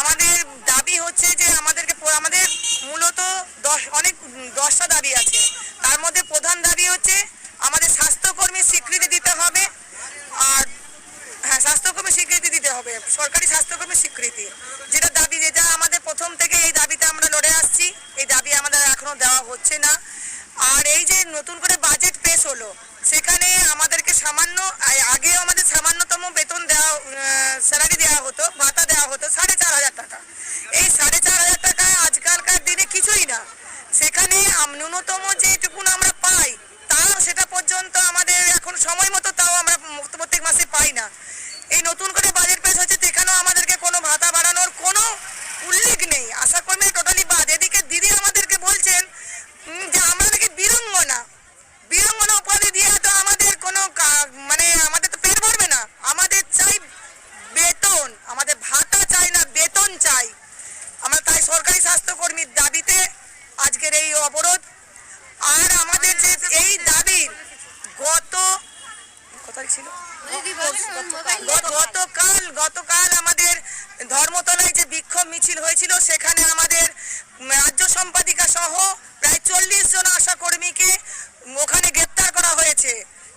আমাদের দাবি হচ্ছে যে আমাদেরকে আমাদের মূলত দশ, অনেক, দশটা দাবি আছে। তার মধ্যে প্রধান দাবি হচ্ছে আমাদের স্বাস্থ্যকর্মী স্বীকৃতি দিতে হবে আর হ্যাঁ স্বাস্থ্যকর্মী স্বীকৃতি দিতে হবে, সরকারি স্বাস্থ্যকর্মী স্বীকৃতি। যেটা দাবি, যেটা আমাদের প্রথম থেকে এই দাবিতে আমরা লড়ে আসছি, এই দাবি আমাদের এখনও দেওয়া হচ্ছে না। আর এই যে নতুন করে বাজেট পেশ হলো, সেখানে আমাদেরকে সামান্য আগেও আমাদের সামান্যতম বেতন দেওয়া স্যালারি দেওয়া হতো ভাতা দেওয়া হতো সাড়ে চার হাজার টাকা এই সাড়ে চার হাজার টাকা আজকালকার দিনে কিছুই না সেখানে আম- ন্যূনতম যেটুকুন আমরা পাই তাও সেটা পর্যন্ত আমাদের এখন সময় মতো তাও আমরা ম- প্রত্যেক মাসে পাই না এই নতুন করে বাজেট পেশ হচ্ছে সেখানেও আমাদেরকে কোনো ভাতা বাড়ানোর কোনো উল্লেখ নেই আশা কর্মী টোটালি বাদ এদিকে দিদি আমাদেরকে বলছেন উম, যে আমরা নাকি বীরঙ্গনা বীরঙ্গনা উপাধি দিয়ে তো আমাদের কোনো কা- মানে আমাদের তো পেট ভরবে না আমাদের চাই বেতন আমাদের ভাতা চাই না বেতন চাই আমরা তাই সরকারি স্বাস্থ্যকর্মীর দাবিতে আজকের এই অবরোধ আর আমাদের যে এই দাবি গত কত তারিখ ছিল গতকাল। গতকাল আমাদের ধর্মতলায় যে বিক্ষোভ মিছিল হয়েছিল সেখানে আমাদের রাজ্য সম্পাদিকা সহ প্রায় চল্লিশ জন আশা কর্মীকে ওখানে গ্রেপ্তার করা হয়েছে।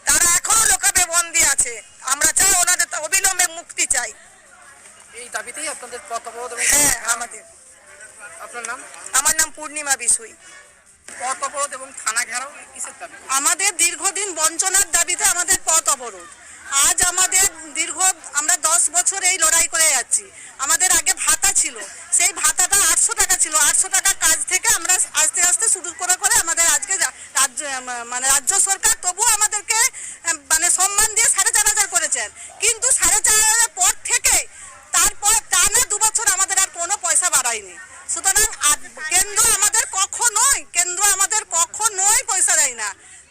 তারা এখনও লোকাবে বন্দী আছে। আমরা চাই ওনাদের তা অবিলম্বে মুক্তি চাই। এই দাবিতেই আপনাদের হ্যাঁ আমাদের। আপনার নাম? আমার নাম পূর্ণিমা বিশুই। পথ অবরোধ এবং থানা ঘেরাও কিসের দাবি? আমাদের দীর্ঘদিন বঞ্চনার দাবিতে আমাদের পথ অবরোধ আজ আমাদের দীর্ঘ আমরা দশ বছর এই লড়াই করে যাচ্ছি আমাদের আগে ভাতা ছিল। সেই ভাতাটা আটশো টাকা ছিল। আটশো টাকা কাজ থেকে আমরা আস্তে আস্তে শুরু করে করে আমাদের আজকে রাজ্য মানে রাজ্য সরকার তবুও আমাদেরকে মানে সম্মান দিয়ে সাড়ে চার হাজার করেছেন। কিন্তু সাড়ে চার হাজার পর থেকে তারপর টানা দু বছর আমাদের আর কোনো পয়সা বাড়ায়নি। সুতরাং কেন্দ্র আমাদের কখনোই, কেন্দ্র আমাদের কখনোই পয়সা দেয় না।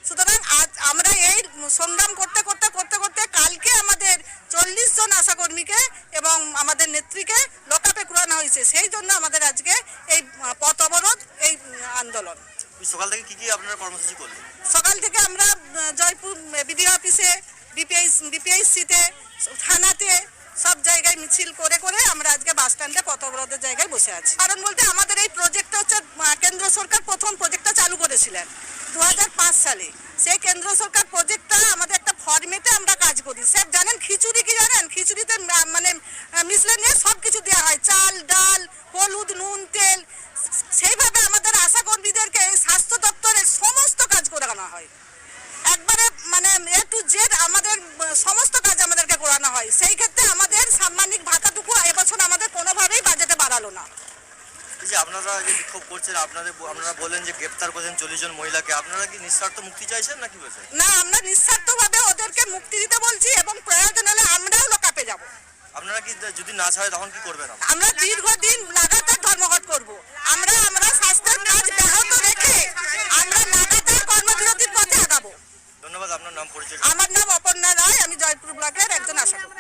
সুতরাং আজ আমরা এই সংগ্রাম করতে করতে করতে করতে কালকে আমাদের চল্লিশ জন আশাকর্মীকে এবং আমাদের নেত্রীকে হয়েছে। সেই জন্য আমাদের আজকে এই পথ অবরোধ এই আন্দোলন। সকাল থেকে কি কি আপনারা কর্মসূচি করলেন? সকাল থেকে আমরা জয়পুর বিডিও অফিসে বিপিআই বিপিআইসিতে থানাতে সব জায়গায় মিছিল করে করে আমরা আজকে বাস স্ট্যান্ডে পথ অবরোধের জায়গায় বসে আছি। কারণ বলতে আমাদের এই প্রজেক্টটা হচ্ছে কেন্দ্র সরকার প্রথম প্রজেক্টটা চালু করেছিলেন দু হাজার পাঁচ সালে। সেই কেন্দ্র সরকার প্রজেক্টটা আমাদের একটা ফরমেটে আমরা কাজ করি। স্যার জানেন খিচুড়ি কি জানেন? খিচুড়িতে মা- মিশলে নিয়ে সব কিছু দেওয়া হয়। চাল ডাল হলুদ নুন তেল সেইভাবে আমাদের আশা কর্মীদেরকে স্বাস্থ্য দপ্তরের সমস্ত কাজ করানো হয়। একবারে মানে এ টু জেড আমাদের সমস্ত কাজ আমাদেরকে করানো হয়। সেই ক্ষেত্রে আমাদের সাম্মানিক ভাতাটুকু এবছর আমাদের কোনোভাবেই বাজেটে বাড়ালো না। যে আপনারা যে বিক্ষোভ করছেন আপনাদের আপনারা বলেন যে গ্রেপ্তার করেছেন চল্লিশ জন মহিলাকে আপনারা কি নিঃস্বার্থ মুক্তি চাইছেন নাকি বলছেন? না আমরা নিঃস্বার্থভাবে ওদেরকে মুক্তি দিতে বলছি এবং প্রয়োজন হলে আমরাও লোকাপে যাব। আপনারা কি যদি না ছাড়ে তখন কি করবেন? আমরা দীর্ঘদিন লাগাতার ধর্মঘট করব। আমরা আমরা স্বাস্থ্যের কাজ ব্যাহত রেখে আমরা লাগাতার কর্মবিরতির পথে আগাবো। ধন্যবাদ আপনার নাম পরিচয় আমার নাম অপর্ণা রায় আমি জয়পুর ব্লকের একজন আশা করি।